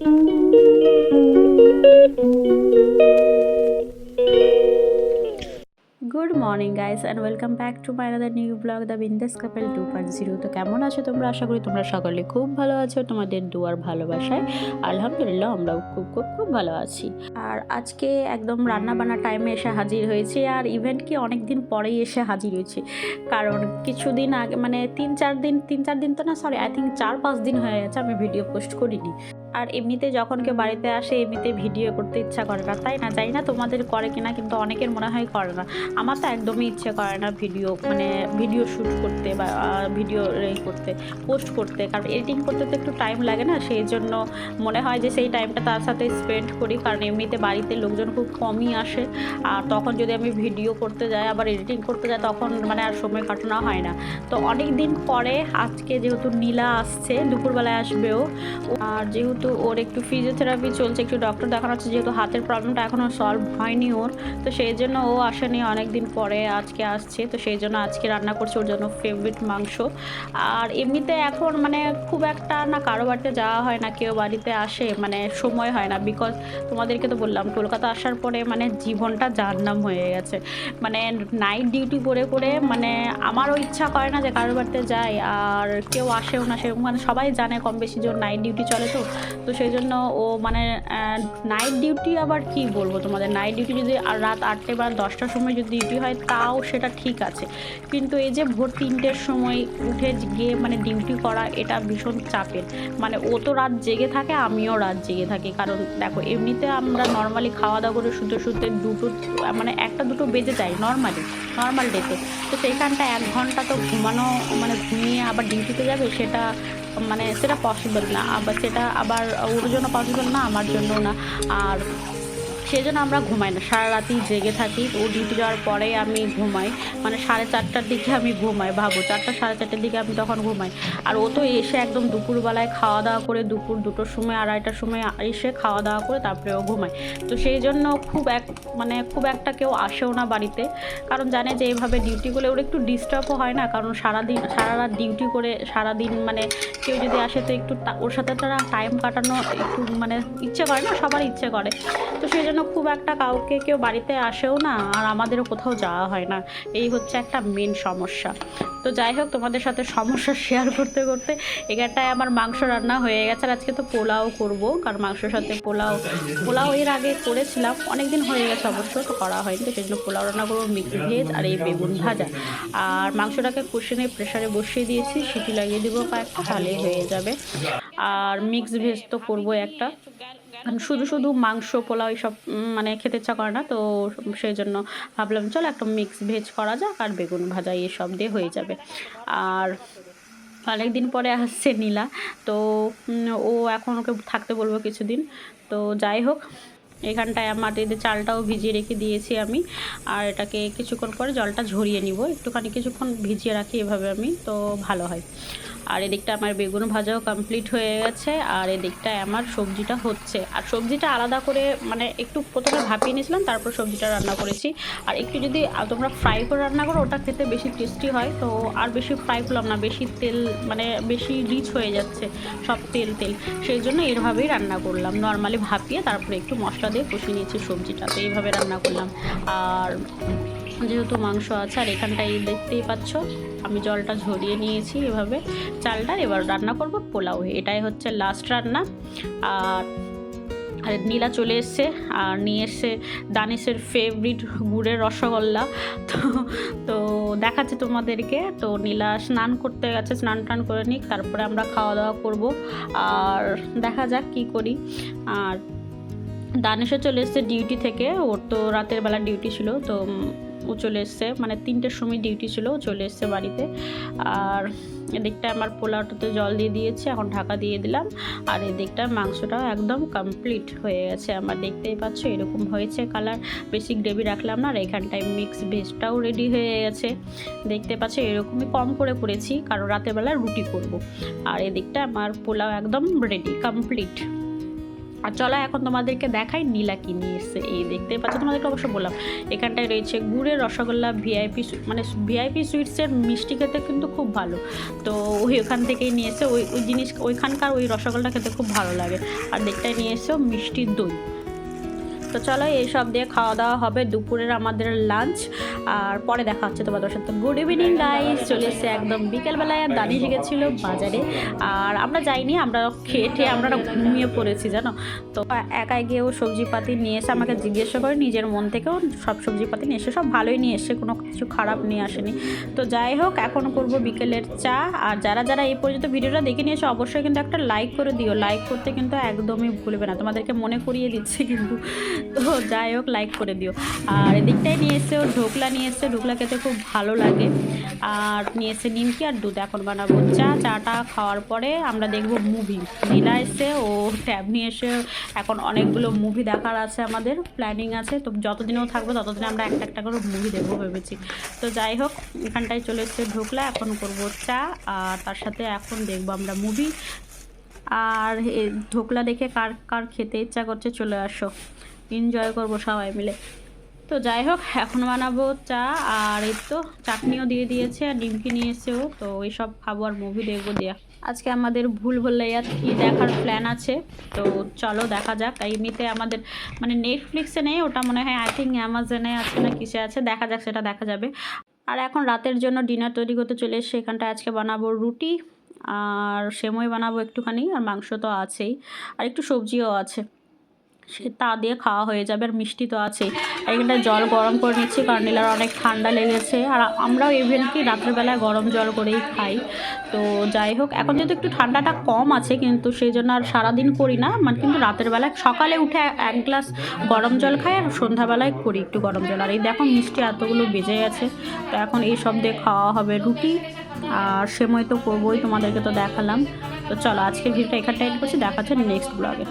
Good morning guys and welcome back to my another new vlog the Bindaas couple two point zero তো কেমন আছো তোমরা? আশা করি তোমরা সকলে খুব ভালো আছো, তোমাদের দুয়ার ভালোবাসায়। আলহামদুলিল্লাহ, আমরাও খুব খুব খুব ভালো আছি। আর আজকে একদম রান্না বান্না টাইমে এসে হাজির হয়েছে, আর ইভেন্ট কি অনেক দিন পরেই এসে হাজির হয়েছে। কারণ কিছুদিন আগে মানে তিন, চার দিন, তিন, চার দিন তো না সরি আই থিঙ্ক চার, পাঁচ দিন হয়ে গেছে, আমি ভিডিও পোস্ট করিনি। আর এমনিতে যখন কেউ বাড়িতে আসে, এমনিতে ভিডিও করতে ইচ্ছা করে না, তাই না? জানি না তোমাদের করে কিনা, কিন্তু অনেকের মনে হয় করে না। আমার তো একদমই ইচ্ছে করে না ভিডিও মানে ভিডিও শ্যুট করতে বা ভিডিও করতে পোস্ট করতে। কারণ এডিটিং করতে তো একটু টাইম লাগে না, সেই জন্য মনে হয় যে সেই টাইমটা তার সাথে স্পেন্ড করি। কারণ এমনিতে বাড়িতে লোকজন খুব কমই আসে। আর তখন যদি আমি ভিডিও করতে যাই, আবার এডিটিং করতে যাই, তখন মানে আর সময় কাটানো হয় না। তো অনেক দিন পরে, আজকে যেহেতু নীলা আসছে, দুপুরবেলায় আসবেও। আর যেহেতু ওর একটু ফিজিওথেরাপি চলছে, একটু ডক্টর দেখানো হচ্ছে, যেহেতু হাতের প্রবলেমটা এখনও সলভ হয়নি ওর, তো সেই জন্য ও আসেনি অনেক দিন পরে। আজকে আসছে, তো সেই জন্য আজকে রান্না করছে ওর জন্য ফেভারিট মাংস। আর এমনিতে এখন মানে খুব একটা না কারও বাড়িতে যাওয়া হয় না, কেউ বাড়িতে আসে মানে সময় হয় না। বিকজ তোমাদেরকে তো বললাম, কলকাতা আসার পরে মানে জীবনটা জাহান্নাম হয়ে গেছে। মানে নাইট ডিউটি করে করে মানে আমারও ইচ্ছা করে না যে কারোর বাড়িতে যাই, আর কেউ আসেও না সেরকম মানে সবাই জানে কম বেশি যে নাইট ডিউটি চলে তো। তো সেই জন্য ও মানে নাইট ডিউটি আবার কি বলব তোমাদের? নাইট ডিউটি যদি রাত আটটে বা দশটার সময় যদি ডিউটি হয় তাও সেটা ঠিক আছে। কিন্তু এই যে ভোর তিনটের সময় উঠে গিয়ে মানে ডিউটি করা এটা ভীষণ চাপের। মানে ও তো রাত জেগে থাকে, আমিও রাত জেগে থাকি। কারণ দেখো, এমনিতে আমরা নর্মালি খাওয়া দাওয়া করে শুতে শুতে দুটো মানে একটা দুটো বেজে যায় নর্মালি নর্মাল ডেতে তো। সেইখানটা এক ঘণ্টা তো ঘুমানো মানে ঘুমিয়ে আবার ডিউটিতে যাবে সেটা মানে সেটা পসিবল না। আবার সেটা আবার ওর জন্য পসিবল না, আমার জন্য না। আর সেই জন্য আমরা ঘুমাই না। সারা রাতি জেগে থাকি ও ডিউটি যাওয়ার পরে আমি ঘুমাই। মানে সাড়ে চারটার দিকে আমি ঘুমাই, ভাবো। চারটা, সাড়ে চারটার দিকে আমি তখন ঘুমাই। আর ও তো এসে একদম দুপুরবেলায় খাওয়া দাওয়া করে দুপুর দুটোর সময়, আড়াইটার সময় এসে খাওয়া দাওয়া করে তারপরে ও ঘুমায়। তো সেই জন্য খুব এক মানে খুব একটা কেউ আসেও না বাড়িতে। কারণ জানে যে এইভাবে ডিউটি করলে ওর একটু ডিস্টার্বও হয় না। কারণ সারাদিন, সারা রাত ডিউটি করে সারাদিন মানে কেউ যদি আসে তো একটু ওর সাথে তারা টাইম কাটানো একটু মানে ইচ্ছে করে না, সবার ইচ্ছে করে। তো সেই জন্য খুব একটা কাউকে কেউ বাড়িতে আসেও না, আর আমাদেরও কোথাও যাওয়া হয় না। এই হচ্ছে একটা মেন সমস্যা। তো যাই হোক, তোমাদের সাথে সমস্যা শেয়ার করতে করতে এখানটায় আমার মাংস রান্না হয়ে গেছে, আর আজকে তো পোলাও করব, কারণ মাংসের সাথে পোলাও পোলাও এর আগে করেছিলাম অনেক দিন হয়ে গেছে অবশ্য, তো করা হয়নি, তো সেই জন্য পোলাও রান্না করব মিক্স ভেজ আর এই বেগুন ভাজা। আর মাংসটাকে কষিয়ে প্রেশারে বসিয়ে দিয়েছি, সিটি লাগিয়ে দেবো কয়েকটা, তাহলেই হয়ে যাবে। আর মিক্স ভেজ তো করব একটা। শুধু শুধু মাংস, পোলাও এইসব মানে খেতে ইচ্ছা করে না, তো সেই জন্য ভাবলাম, চলো একটা মিক্স ভেজ করা যাক আর বেগুন ভাজা এসব দিয়ে হয়ে যাবে। আর অনেক দিন পরে আসছে নীলা, তো ও এখন ওকে থাকতে বলব কিছুদিন, তো যাই হোক, এখানটায় এদের চালটাও ভিজিয়ে রেখে দিয়েছি আমি, আর এটাকে কিছুক্ষণ পরে জলটা ঝরিয়ে নিব। একটুখানি কিছুক্ষণ ভিজিয়ে রাখি এভাবে আমি, তো ভালো হয়। আর এদিকটা আমার বেগুন ভাজাও কমপ্লিট হয়ে গেছে, আর এদিকটায় আমার সবজিটা হচ্ছে। আর সবজিটা আলাদা করে মানে একটু প্রথমে ভাপিয়ে নিয়েছিলাম, তারপর সবজিটা রান্না করেছি। আর একটু যদি তোমরা ফ্রাই করে রান্না করো, ওটা খেতে বেশি টেস্টি হয়। তো আর বেশি ফ্রাই করলাম না, বেশি তেল মানে বেশি রিচ হয়ে যাচ্ছে সব তেল তেল। সেই জন্য এরভাবেই রান্না করলাম। নর্মালি ভাপিয়ে তারপরে একটু মশলা দিয়ে কষিয়ে নিয়েছি সবজিটা, তো এইভাবে রান্না করলাম। আর যেহেতু মাংস আছে, আর এখানটায় দেখতেই পাচ্ছ, আমি জলটা ঝরিয়ে নিয়েছি এভাবে। চালটা এবার রান্না করব পোলাও। এটাই হচ্ছে লাস্ট রান্না। আর আর নীলা চলে এসছে, আর নিয়ে এসছে দানিশের ফেভারিট গুড়ের রসগোল্লা। তো তো দেখাচ্ছে তোমাদেরকে। তো নীলা স্নান করতে গেছে, স্নান টান করে নিক, তারপরে আমরা খাওয়া দাওয়া করব। আর দেখা যাক কি করি। আর দানেশও চলে এসছে ডিউটি থেকে, ওর তো রাতের বেলা ডিউটি ছিল, তো ও চলে এসছে। মানে তিনটের সময় ডিউটি ছিল, ও চলে এসছে বাড়িতে। আর এদিকটা আমার পোলাওটাতে জল দিয়ে দিয়েছি, এখন ঢাকা দিয়ে দিলাম। আর এদিকটা মাংসটাও একদম কমপ্লিট হয়ে গেছে। আমার দেখতেই পাচ্ছ, এরকম হয়েছে কালার বেশি গ্রেভি রাখলাম না, আর এখানটায় মিক্স ভেজটাও রেডি হয়ে গেছে। দেখতে পাচ্ছ, এরকমই কম করে করেছি, কারণ রাতের বেলা রুটি করব। আর এদিকটা আমার পোলাও একদম রেডি কমপ্লিট আর চলো এখন তোমাদেরকে দেখাই নীলা কি নিয়ে এসছে। এই দেখতে পাচ্ছ, তোমাদেরকে অবশ্য বললাম, এখানটায় রয়েছে গুড়ের রসগোল্লা ভিআইপি মানে ভিআইপি সুইটসের মিষ্টি খেতে কিন্তু খুব ভালো। তো ওই ওখান থেকেই নিয়ে এসে ওই ওই জিনিস ওইখানকার ওই রসগোল্লা খেতে খুব ভালো লাগে। আর দেখতে নিয়ে এসেও মিষ্টির দই। তো চলো এইসব দিয়ে খাওয়া দাওয়া হবে দুপুরের আমাদের লাঞ্চ আর পরে দেখা হচ্ছে তোমাদের সাথে। গুড ইভিনিং গাইস চলে এসছে একদম বিকেলবেলায় আর দাঁড়িয়ে গেছিল বাজারে। আর আমরা যাইনি, আমরা খেয়ে ঠেয়ে আমরা ঘুমিয়ে পড়েছি, জানো? তো একাই গিয়েও সবজিপাতি নিয়ে এসে আমাকে জিজ্ঞাসা করে, নিজের মন থেকেও সব সবজিপাতি নিয়ে এসে, সব ভালোই নিয়ে এসে, কোনো কিছু খারাপ নিয়ে আসেনি। তো যাই হোক, এখন করব বিকেলের চা। আর যারা যারা এই পর্যন্ত ভিডিওটা দেখে নিয়েছে, অবশ্যই কিন্তু একটা লাইক করে দিও। লাইক করতে কিন্তু একদমই ভুলবে না। তোমাদেরকে মনে করিয়ে দিচ্ছে কিন্তু। তো যাই হোক লাইক করে দিও। আর এদিকটাই নিয়ে এসে ও ঢোকলা, নিয়ে এসে ঢোকলা খেতে খুব ভালো লাগে। আর নিয়ে এসে নিমকি আর দুধ এখন বানাবো। চা, চাটা খাওয়ার পরে আমরা দেখব মুভি নীলা এসে, ও ট্যাব নিয়ে এসে এখন অনেকগুলো মুভি দেখার আছে আমাদের প্ল্যানিং আছে। তো যতদিনেও থাকব ততদিনে আমরা একটা একটা করে মুভি দেখব ভেবেছি। তো যাই হোক, এখানটায় চলে এসছে ঢোকলা, এখন করব চা। আর তার সাথে এখন দেখব আমরা মুভি আর ঢোকলা দেখে কার কার খেতে ইচ্ছা করছে চলে আসো। এনজয় করব সবাই মিলে। তো যাই হোক, এখন বানাবো চা, আর এই তো চাটনিও দিয়ে দিয়েছে, আর ডিমকি নিয়ে এসেও তো ওই সব খাব আর মুভি দেখব দেয়া। আজকে আমাদের ভুল ভুলাইয়া কি দেখার প্ল্যান আছে, তো চলো দেখা যাক। এমনিতে আমাদের মানে নেটফ্লিক্সে নেই, ওটা মনে হয় আই থিঙ্ক অ্যামাজনে আছে না কিসে আছে, দেখা যাক, সেটা দেখা যাবে। আর এখন রাতের জন্য ডিনার তৈরি করতে চলে এসে এখানটা আজকে বানাবো রুটি, আর সেমই বানাবো একটুখানি, আর মাংস তো আছেই, আর একটু সবজিও আছে। সে তা দিয়ে খাওয়া হয়ে যাবে আর মিষ্টি তো আছে। আর এখানটা জল গরম করে নিচ্ছি কারণ নীলার অনেক ঠান্ডা লেগেছে। আর আমরাও ইভেন কি রাত্রেবেলায় গরম জল করেই খাই। তো যাই হোক, এখন যেহেতু একটু ঠান্ডাটা কম আছে কিন্তু সেই জন্য আর সারাদিন করি না। মানে কিন্তু রাতের বেলায় সকালে উঠে এক গ্লাস গরম জল খাই আর সন্ধ্যাবেলায় করি একটু গরম জল। আর এই দেখো মিষ্টি এতগুলো বেজে গেছে। তো এখন এই সব দিয়ে খাওয়া হবে রুটি আর সেময় তো করবোই, তোমাদেরকে তো দেখালাম। তো চলো আজকের ভিডিওটা এখানটা এড করছি, দেখা হচ্ছে নেক্সট ব্লগে